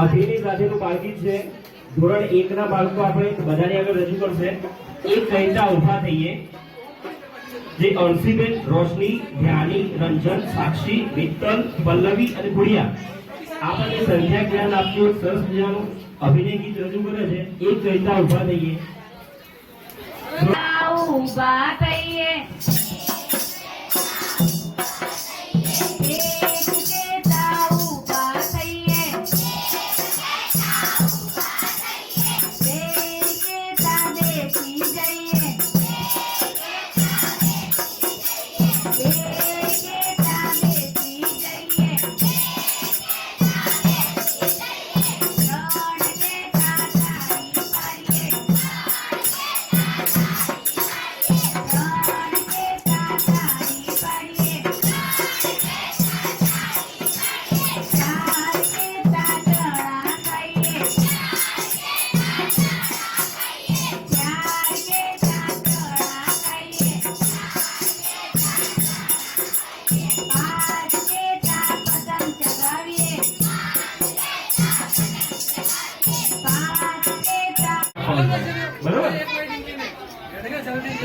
અભિની સાથેનું બાળગીત છે. ધોરણ એક ના બાળકો આપણે બધાની આગળ રજૂ કરશે. એક કહેતા ઊભા થઈએ. જે અંશીબેન રોશની, ધ્યાની, રંજન, સાક્ષી, મિત્તલ, પલ્લવી અને ગુડિયા આપણને સંધ્યા જ્ઞાન આપ્યું સરસ મજાનું અભિનય ગીત રજૂ કરે છે. એક કહેતા ઊભા થઈએ. ઊભા થઈએ.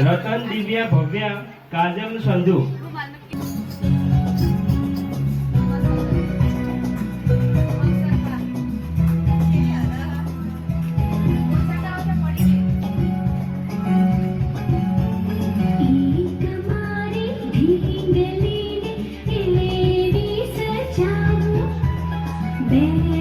રતન દિવ્યા ભવ્યા કાજલ સંધુ. એક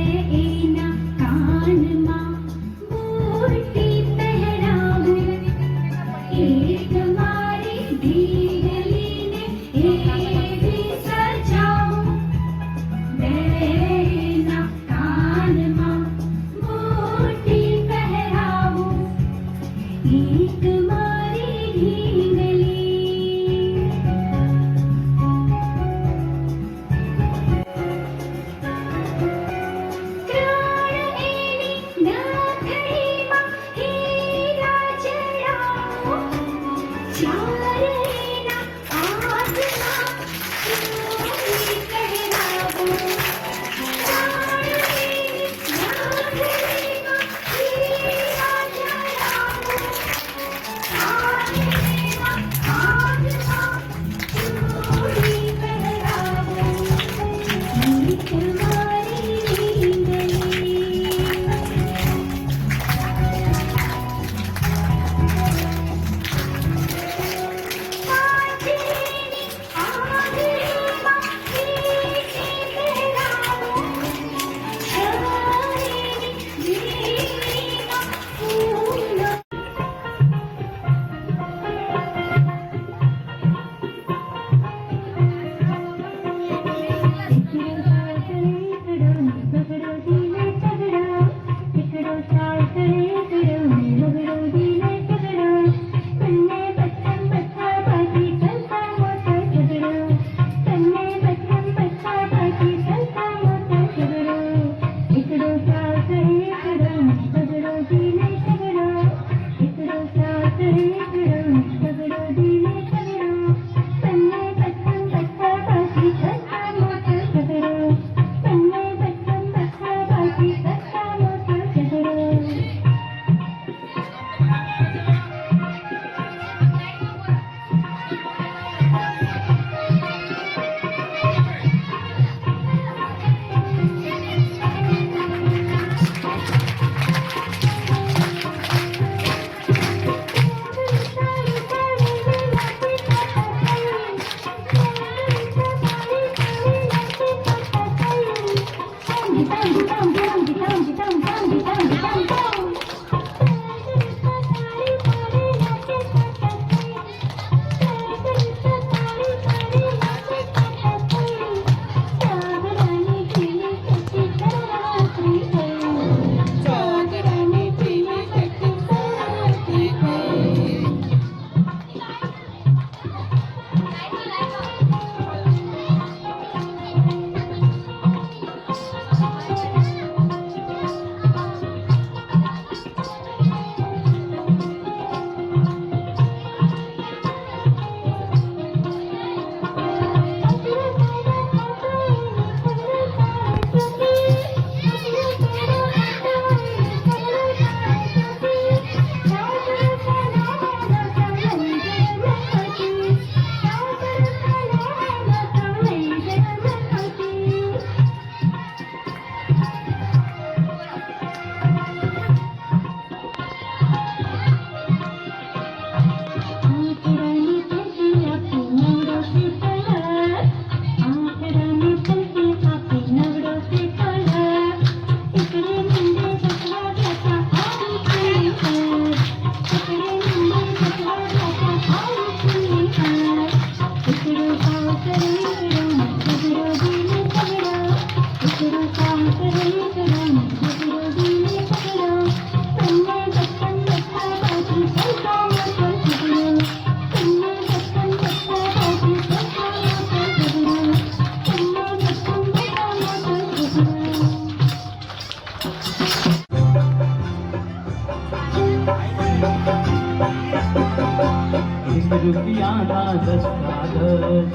રૂપિયાના દસના દસ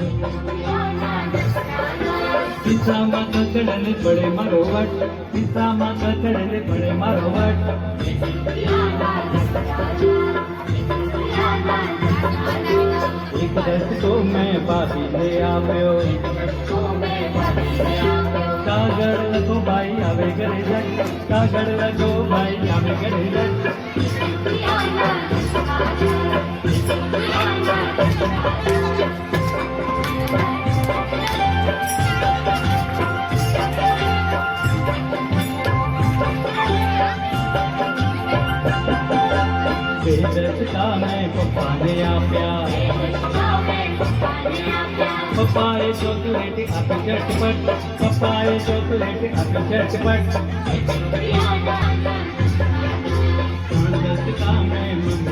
ખિસ્સામાં કકડને પડે મારો વટ ખિસ્સામાં કકડને પડે મારો વટ એક દસ તો મેં ભાભીને આપ્યો કાગળ લખો ભાઈ આવે ઘરે જટ કાગળ લખો ભાઈ આવે ઘરે જટ દસકા મેં પપ્પાને આપ્યા પપ્પાએ ચોકલેટ આપી ઝટપટ પપ્પાએ ચોકલેટ આપી ત્રણ દસકા મેં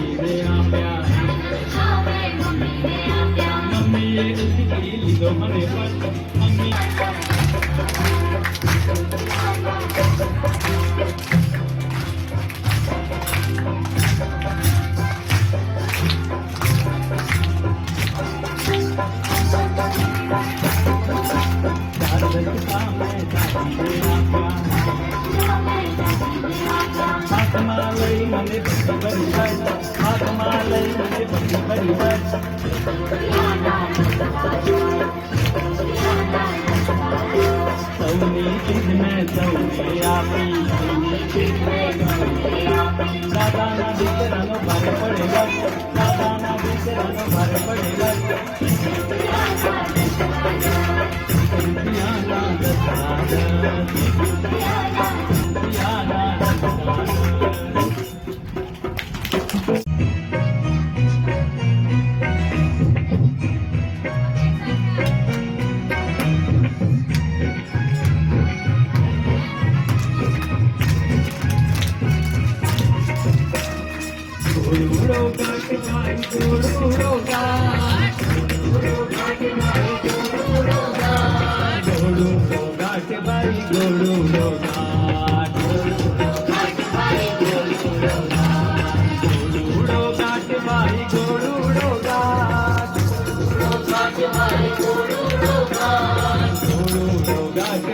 Thank you. very me, me, উড়ো গাছ গাই উড়ো গাছ উড়ো গাছ গাই উড়ো গাছ উড়ো গাছ গাই উড়ো গাছ উড়ো গাছ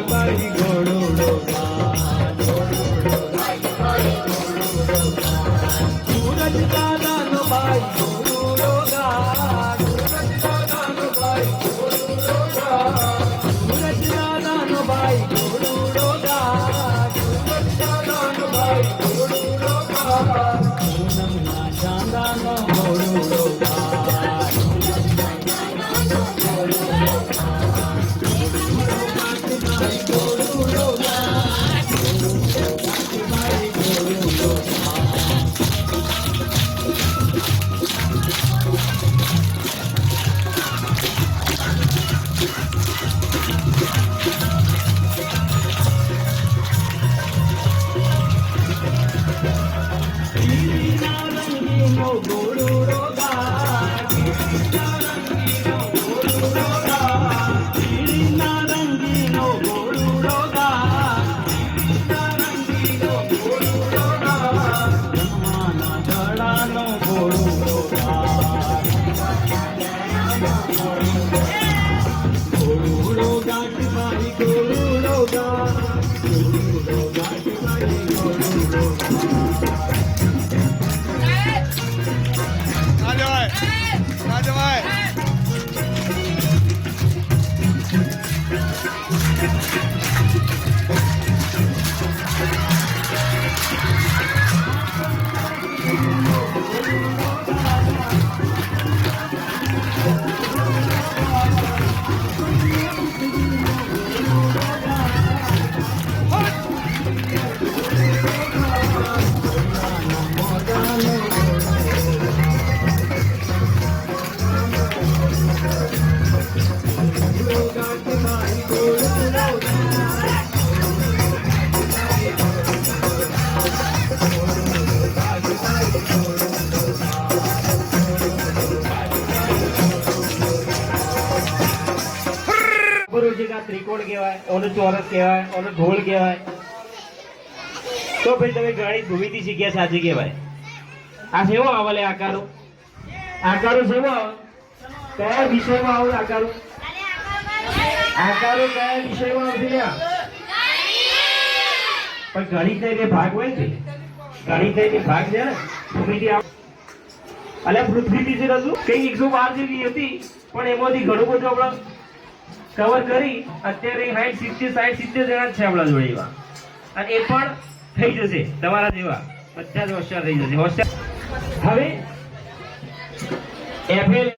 છે આ ત્રિકોણ કહેવાય ઓનો ચોરસ કહેવાય ઓનો ગોળ કહેવાય. તો ભાઈ તમે ગણિત ભૂમિતિ શીખ્યા, સાચી કહેવાય. આ કેવો આવે લે આકારો? આકારો સેવો આવે કયા વિષયમાં આવું આકારો? આકારો કયા વિષયમાં આવશે પણ ગણિત ને ભાગ હોય છે. ગણિત ને ભાગ છે ને. ભૂમિતિ અલ્યા પૃથ્વી બીજી રજૂ કઈ એકસો બાર જેવી હતી, પણ એમાંથી ઘણું બધું આપણે કવર કરી અત્યારે સાઠ સિત્તેર, સાઈઠ, સિત્તેર જણા જ છે આપણા જોડે એવા. અને એ પણ થઈ જશે, તમારા જેવા. બધા જ હોશિયાર થઈ જશે. હોશિયાર હવે એફએલ